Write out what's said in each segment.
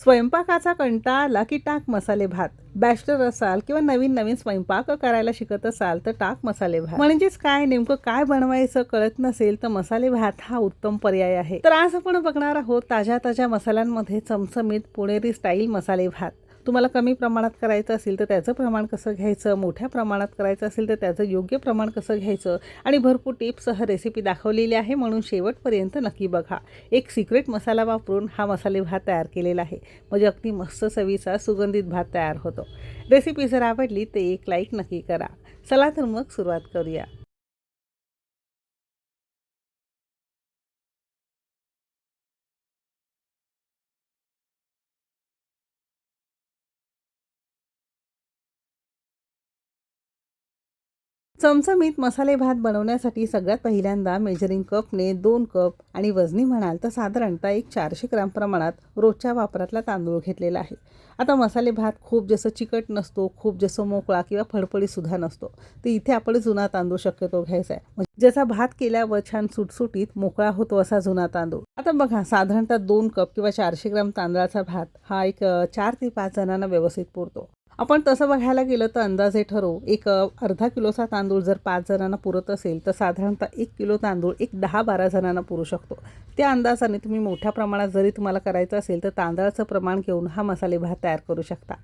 स्वयंपाकाचा कंटाळा आला की टाक मसाले भात. बॅचलर असाल किंवा नवीन नवीन स्वयंपाक करायला शिकत असाल तर टाक मसाले भात. म्हणजेच काय? नेमकं काय बनवायचं कळत नसेल तर मसाले भात हा उत्तम पर्याय आहे. तर आज आपण बघणार आहोत ताज्या ताज्या मसाल्यांमध्ये चमचमीत पुणेरी स्टाईल मसाले भात. तुम्हाला कमी प्रमाणात करायचं असेल तर त्याचं प्रमाण कसं घ्यायचं मोठ्या प्रमाणात करायचं असेल तर त्याचं योग्य प्रमाण कसं घ्यायचं आणि भरपूर टिप्ससह रेसिपी दाखवलेली आहे म्हणून शेवटपर्यंत नक्की बघा. एक सिक्रेट मसाला वापरून हा मसाले भात तयार केलेला आहे. म्हणजे अगदी मस्त चवीचा सुगंधित भात तयार होतो. रेसिपी जर आवडली तर एक लाईक नक्की करा. चला तर मग सुरुवात करूया. चमचमीत मसाले भात बनवण्यासाठी सगळ्यात पहिल्यांदा मेजरिंग कपने दोन कप आणि वजनी म्हणाल तर साधारणतः एक चारशे ग्राम प्रमाणात रोजच्या वापरातला तांदूळ घेतलेला आहे. आता मसाले भात खूप जसं चिकट नसतो खूप जसं मोकळा किंवा फडफडीसुद्धा नसतो तर इथे आपण जुना तांदूळ शक्यतो घ्यायचा आहे. म्हणजे जसा ज्याचा भात केल्यावर छान सुटसुटीत मोकळा होतो असा जुना तांदूळ. आता बघा साधारणतः दोन कप किंवा चारशे ग्राम तांदळाचा भात हा एक चार ते पाच जणांना व्यवस्थित पुरतो. आपण तसं बघायला गेलं तर अंदाजे ठरवू एक अर्धा किलोचा तांदूळ जर पाच जणांना पुरत असेल तर साधारणतः एक किलो तांदूळ एक दहा बारा जणांना पुरू शकतो. त्या अंदाजाने तुम्ही मोठ्या प्रमाणात जरी तुम्हाला करायचं असेल तर तांदळाचं प्रमाण घेऊन हा मसाले भात तयार करू शकता.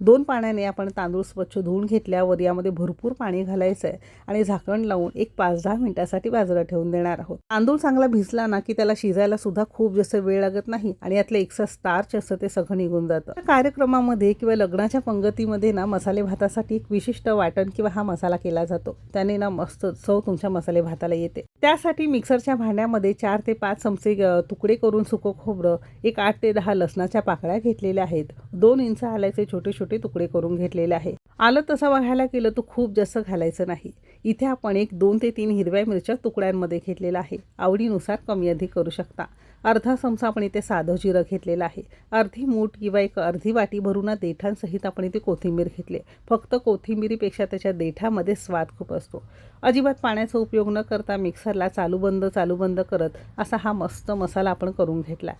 दोन पाण्याने आपण तांदूळ स्वच्छ धुवून घेतल्यावर यामध्ये भरपूर पाणी घालायचं आहे आणि झाकण लावून एक पाच दहा मिनिटासाठी बाजूला ठेवून देणार आहोत. तांदूळ चांगला भिजला ना की त्याला शिजायला सुद्धा खूप जास्त वेळ लागत नाही आणि यातलं एकसा स्टार्च असतं ते सगळं निघून जातं. कार्यक्रमामध्ये किंवा लग्नाच्या पद्धतीमध्ये ना मसाले भातासाठी एक विशिष्ट वाटण किंवा हा मसाला केला जातो. त्याने ना मस्त चव तुमच्या मसाले भाताला येते. त्यासाठी मिक्सरच्या भांड्यामध्ये चार ते पाच चमचे तुकडे करून सुकं खोबरं एक आठ ते दहा लसणाच्या पाकळ्या घेतलेल्या आहेत. दोन इंच आल्याचे छोटे छोटे तुकडे करून घेतलेले आहे. आलं तसं बघायला गेलं तर खूप जास्त घालायचं नाही. इथे आपण एक दोन ते तीन हिरव्या मिरच्या तुकड्यांमध्ये घेतलेला आहे. आवडीनुसार कमी अधिक करू शकता. अर्धा चमचा आपण इथे साधं जिरं घेतलेलं आहे. अर्धी मूठ किंवा एक अर्धी वाटी भरून देठांसहित आपण इथे कोथिंबीर घेतली फक्त कोथिंबीरीपेक्षा त्याच्या देठामध्ये स्वाद खूप असतो. अजिबात पाण्याचा उपयोग न करता मिक्सरला चालू बंद चालू बंद करत असा हा मस्त मसाला आपण करून घेतला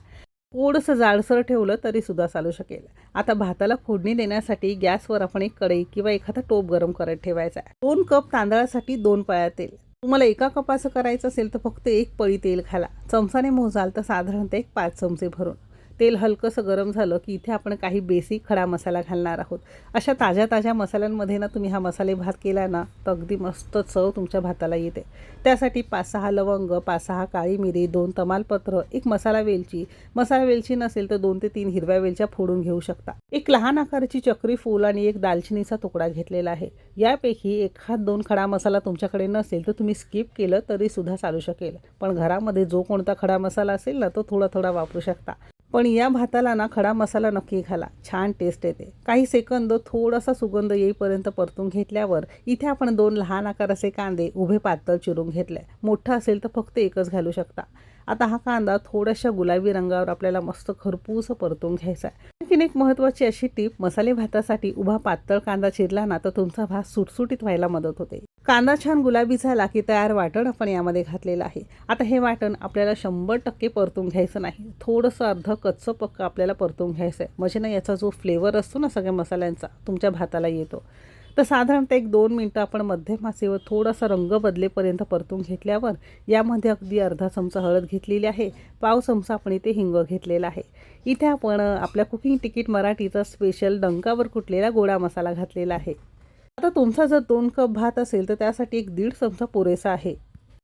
थोडंसं जाडसर ठेवलं तरी सुद्धा चालू शकेल. आता भाताला फोडणी देण्यासाठी गॅसवर आपण एक कढई किंवा एखादा टोप गरम करत ठेवायचा आहे. दोन कप तांदळासाठी दोन पळ्या तेल. तुम्हाला एका कपाचं करायचं असेल तर फक्त एक पळी तेल घाला चमचाने मोजाल तर साधारणतः एक पाच चमचे भरून. तेल हलकंसं गरम झालं की इथे आपण काही बेसिक खडा मसाला घालणार आहोत. अशा ताज्या ताज्या मसाल्यांमध्ये ना तुम्ही हा मसाले भात केला ना तर अगदी मस्त चव तुमच्या भाताला येते. त्यासाठी पाच सहा लवंग पाच सहा काळी मिरी दोन तमालपत्र एक मसाला वेलची. मसाला वेलची नसेल तर दोन ते तीन हिरव्या वेलच्या फोडून घेऊ शकता. एक लहान आकाराची चक्री फूल आणि एक दालचिनीचा तुकडा घेतलेला आहे. यापैकी एखाद दोन खडा मसाला तुमच्याकडे नसेल तर तुम्ही स्किप केलं तरी सुद्धा चालू शकेल. पण घरामध्ये जो कोणता खडा मसाला असेल ना तो थोडा थोडा वापरू शकता. पण या भाताला ना खडा मसाला नक्की घाला. छान टेस्ट येते. काही सेकंद थोडासा सुगंध येईपर्यंत परतून घेतल्यावर इथे आपण दोन लहान आकाराचे कांदे उभे पातळ चिरून घेतले. मोठा असेल तर फक्त एकच घालू शकता. आता हा कांदा थोड्याशा गुलाबी रंगावर आपल्याला मस्त खरपूस परतून घ्यायचा आहे. आणखीन एक महत्त्वाची अशी टीप मसाले भातासाठी उभा पातळ कांदा चिरला ना तर तुमचा भात सुटसुटीत व्हायला मदत होते. कांदा छान गुलाबी झाला की तयार वाटण आपण यामध्ये घातलेलं आहे. आता हे वाटण आपल्याला शंभर टक्के परतून घ्यायचं नाही. थोडंसं अर्ध कच्चं पक्क आपल्याला परतून घ्यायचं आहे म्हणजे ना याचा जो फ्लेवर असतो ना सगळ्या मसाल्यांचा तुमच्या भाताला येतो. तर साधारणतः एक दोन मिनटं आपण मध्यम मासेवर थोडासा रंग बदलेपर्यंत परतून घेतल्यावर यामध्ये अगदी अर्धा चमचा हळद घेतलेली आहे. पाव चमचा आपण इथे हिंग घेतलेला आहे. इथे आपण आपल्या कुकिंग तिकीट मराठीचा स्पेशल डंकावर कुटलेला गोडा मसाला घातलेला आहे. आता तुमचा जर दोन कप भात असेल तर त्यासाठी एक दीड चमचा पुरेसा आहे.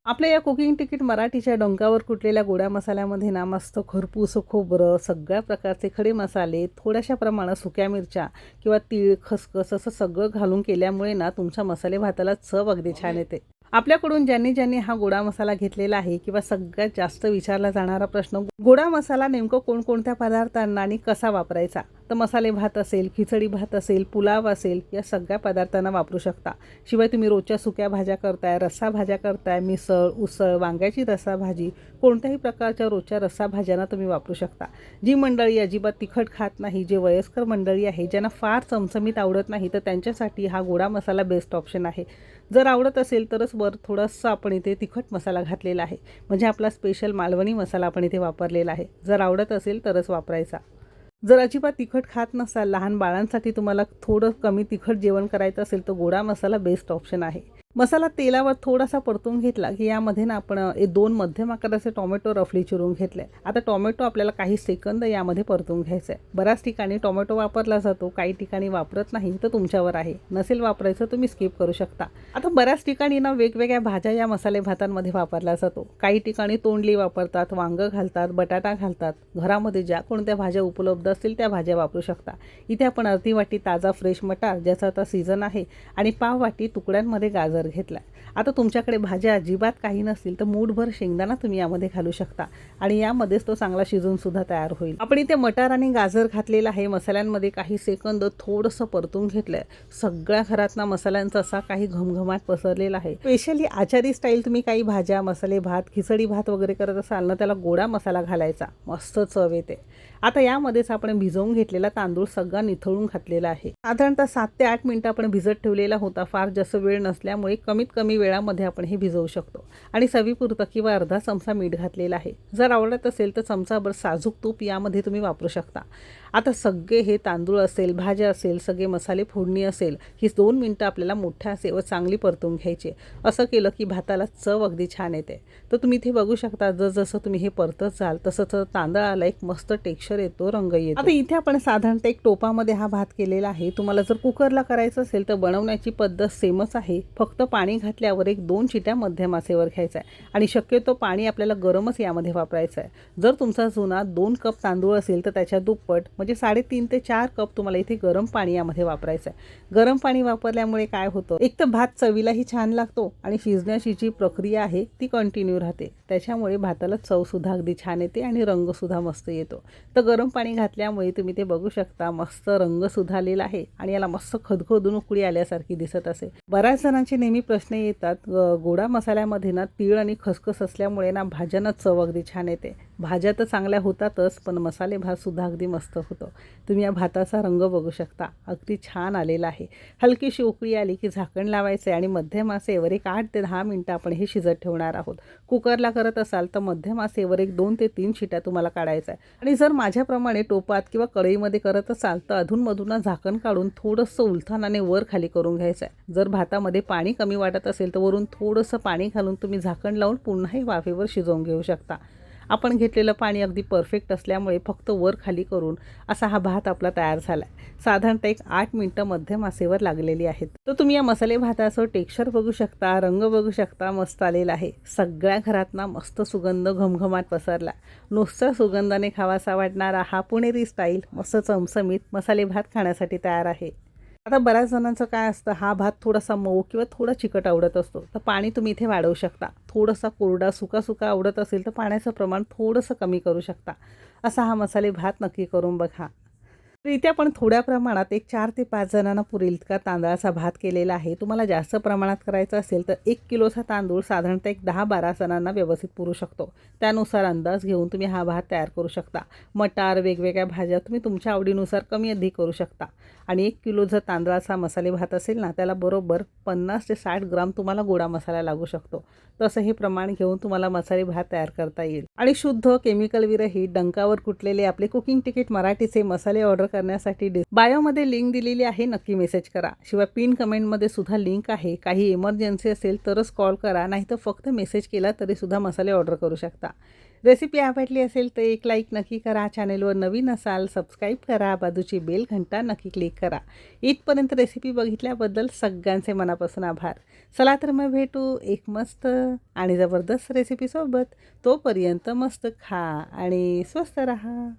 आपल्या या कुकिंग तिकीट मराठीच्या डंकावर कुटलेल्या गोड्या मसाल्यामध्ये ना मस्त खरपूस खोबरं सगळ्या प्रकारचे खडे मसाले थोड्याशा प्रमाणात सुक्या मिरच्या किंवा तीळ खसखस असं सगळं घालून केल्यामुळे ना तुमच्या मसाले भाताला चव अगदी छान येते. आपल्याकडून ज्यांनी ज्यांनी हा गोडा मसाला घेतलेला आहे किंवा सगळ्यात जास्त विचारला जाणारा प्रश्न गोडा मसाला नेमकं कोणकोणत्या पदार्थांना आणि कसा वापरायचा? तर मसाले भात असेल खिचडी भात असेल पुलाव असेल या सगळ्या पदार्थांना वापरू शकता. शिवाय तुम्ही रोजच्या सुक्या भाज्या करताय रस्सा भाज्या करताय मिसळ उसळ वांग्याची रस्सा भाजी कोणत्याही प्रकारच्या रोजच्या रस्सा भाज्यांना तुम्ही वापरू शकता. जी मंडळी अजिबात तिखट खात नाही जे वयस्कर मंडळी आहे ज्यांना फार चमचमीत आवडत नाही तर त्यांच्यासाठी हा गोडा मसाला बेस्ट ऑप्शन आहे. जर आवडत असेल तरच वर थोडासा आपण इथे तिखट मसाला घातलेला आहे. म्हणजे आपला स्पेशल मालवणी मसाला आपण इथे वापरलेला आहे. जर आवडत असेल तरच वापरायचा. जर अजिबात तिखट खात नसाल लहान बाळांसाठी तुम्हाला थोडं कमी तिखट जेवण करायचं असेल तर गोडा मसाला बेस्ट ऑप्शन आहे. मसाला तेलावर थोडासा परतून घेतला की यामध्ये ना आपण दोन मध्यम आकाराचे टोमॅटो रफली चिरून घेतले. आता टोमॅटो आपल्याला काही सेकंद यामध्ये परतून घ्यायचं आहे बऱ्याच ठिकाणी टोमॅटो वापरला जातो काही ठिकाणी वापरत नाही तर तुमच्यावर आहे. नसेल वापरायचं तुम्ही स्किप करू शकता. आता बऱ्याच ठिकाणी ना वेगवेगळ्या भाज्या या मसाले भातांमध्ये वापरला जातो. काही ठिकाणी तोंडली वापरतात वांगं घालतात बटाटा घालतात. घरामध्ये ज्या कोणत्या भाज्या उपलब्ध असतील त्या भाज्या वापरू शकता. इथे आपण अर्धी वाटी ताजा फ्रेश मटार ज्याचा आता सीझन आहे आणि पाव वाटी तुकड्यांमध्ये गाजर घेतला आता तुमच्याकडे भाज्या अजिबात काही नसतील तर मूठभर शेंगदाणा तुम्ही यामध्ये घालू शकता. आणि यामध्येच तो चांगला शिजून सुद्धा तयार होईल. आपण इथे मटार आणि गाजर घातलेला आहे. मसाल्यांमध्ये काही सेकंद थोडंसं परतून घेतलंय. सगळ्या घरात ना मसाल्यांचा असा काही घमघमाट पसरलेला आहे. स्पेशली आचारी स्टाईल तुम्ही काही भाज्या मसाले भात खिचडी भात वगैरे करत असाल ना त्याला गोडा मसाला घालायचा. मस्त चव येते. आता यामध्येच आपण भिजवून घेतलेला तांदूळ सगळा निथळून घातलेला आहे. साधारणतः सात ते आठ मिनिटं आपण भिजत ठेवलेला होता. फार जास्त वेळ नसल्यामुळे कमीत कमी वेळामध्ये आपण हे भिजवू शकतो. आणि चवीपुरतं किंवा अर्धा चमचा मीठ घातलेला आहे. जर आवडत असेल तर चमचाभर साजूक तूप यामध्ये तुम्ही वापरू शकता. आता सगळे हे तांदूळ असेल भाज्या असेल सगळे मसाले फोडणी असेल ही दोन मिनटं आपल्याला मोठ्या असे व चांगली परतून घ्यायची असं केलं की भाताला चव अगदी छान येते. तर तुम्ही इथे बघू शकता जसजसं तुम्ही हे परतत जाल तसं तांदळाला एक मस्त टेक्स्चर येतो रंग येतो. आता इथे आपण साधारणतः एक टोपामध्ये हा भात केलेला आहे. तुम्हाला जर कुकरला करायचं असेल तर बनवण्याची पद्धत सेमच आहे. फक्त पाणी घातल्यावर एक दोन चिट्या मध्यम आसेवर घ्यायचा आहे. आणि शक्यतो पाणी आपल्याला गरमच यामध्ये वापरायचं आहे. जर तुमचा जुना दोन कप तांदूळ असेल तर त्याच्या दुप्पट म्हणजे साडेतीन ते चार कप तुम्हाला इथे गरम पाणी यामध्ये वापरायचं आहे. गरम पाणी वापरल्यामुळे काय होतं? एक तर भात चवीलाही छान लागतो आणि शिजण्याची जी प्रक्रिया आहे ती कंटिन्यू राहते. त्याच्यामुळे भाताला चवसुद्धा अगदी छान येते आणि रंगसुद्धा मस्त येतो. तर गरम पाणी घातल्यामुळे तुम्ही ते बघू शकता. मस्त रंग सुधारलेला आहे आणि याला मस्त खदखदून उकळी आल्यासारखी दिसत असेल. बऱ्याच जणांचे नेहमी प्रश्न येतात गोडा मसाल्यामध्ये ना तीळ आणि खसखस असल्यामुळे ना भाज्यांना चव अगदी छान येते. भाज्या तर चांगल्या होतातच पण मसाले भातसुद्धा अगदी मस्त होतं. तुम्ही या भाताचा रंग बघू शकता. अगदी छान आलेला आहे. हलकीशी उकळी आली की झाकण लावायचं आहे आणि मध्यम आसेवर एक आठ ते दहा मिनटं आपण हे शिजत ठेवणार आहोत. कुकरला करत असाल तर मध्यम आसेवर एक दोन ते तीन शिट्या तुम्हाला काढायचं आहे. आणि जर माझ्याप्रमाणे टोपात किंवा कढईमध्ये करत असाल तर अधूनमधून झाकण काढून थोडंसं उलथानाने वर खाली करून घ्यायचं आहे. जर भातामध्ये पाणी कमी वाटत असेल तर वरून थोडंसं पाणी घालून तुम्ही झाकण लावून पुन्हाही वाफेवर शिजवून घेऊ शकता. आपण घेतलेलं पाणी अगदी परफेक्ट असल्यामुळे फक्त वर खाली करून असा हा भात आपला तयार झाला आहे साधारणतः एक आठ मिनटं मध्यम आसेवर लागलेली आहेत. तर तुम्ही या मसाले भाताचं टेक्स्चर बघू शकता रंग बघू शकता मस्त आलेला आहे. सगळ्या घरातना मस्त सुगंध घमघमाट पसरला. नुसत्या सुगंधाने खावासा वाटणारा हा पुणेरी स्टाईल मस्त चमचमीत मसाले भात खाण्यासाठी तयार आहे. आता बऱ्याच जणांचं काय असतं हा भात थोडासा मऊ किंवा थोडा चिकट आवडत असतो तर पाणी तुम्ही इथे वाढवू शकता. थोडासा कोरडा सुका सुका आवडत असेल तर पाण्याचं प्रमाण थोडंसं कमी करू शकता. असा हा मसाले भात नक्की करून बघा. तर इथे आपण थोड्या प्रमाणात एक चार ते पाच जणांना पुरेल इतका तांदळाचा भात केलेला आहे. तुम्हाला जास्त प्रमाणात करायचं असेल तर एक किलोचा तांदूळ साधारणतः एक दहा बारा जणांना व्यवस्थित पुरू शकतो. त्यानुसार अंदाज घेऊन तुम्ही हा भात तयार करू शकता. मटार वेगवेगळ्या भाज्या तुम्ही तुमच्या आवडीनुसार कमी अधिक करू शकता. आणि एक किलो जर तांदळाचा मसाले भात असेल ना त्याला बरोबर पन्नास ते साठ ग्राम तुम्हाला गोडा मसाला लागू शकतो. तसं हे प्रमाण घेऊन तुम्हाला मसाले भात तयार करता येईल. आणि शुद्ध केमिकल विरहित डंकावर कुटलेले आपले कुकिंग तिकीट मराठीचे मसाले ऑर्डर करण्यासाठी डिस् बायोमध्ये लिंक दिलेली आहे नक्की मेसेज करा. शिवाय पिन कमेंटमध्ये सुद्धा लिंक आहे. काही इमर्जन्सी असेल तरच कॉल करा नाही तर फक्त मेसेज केला तरी सुद्धा मसाले ऑर्डर करू शकता. रेसिपी आवडली असेल तर एक लाईक नक्की करा. चॅनेलवर नवीन असाल सबस्क्राईब करा. बाजूची बेल घंटा नक्की क्लिक करा. इथपर्यंत रेसिपी बघितल्याबद्दल सगळ्यांचे मनापासून आभार. चला तर मग भेटू एक मस्त आणि जबरदस्त रेसिपीसोबत तोपर्यंत मस्त खा आणि स्वस्त राहा.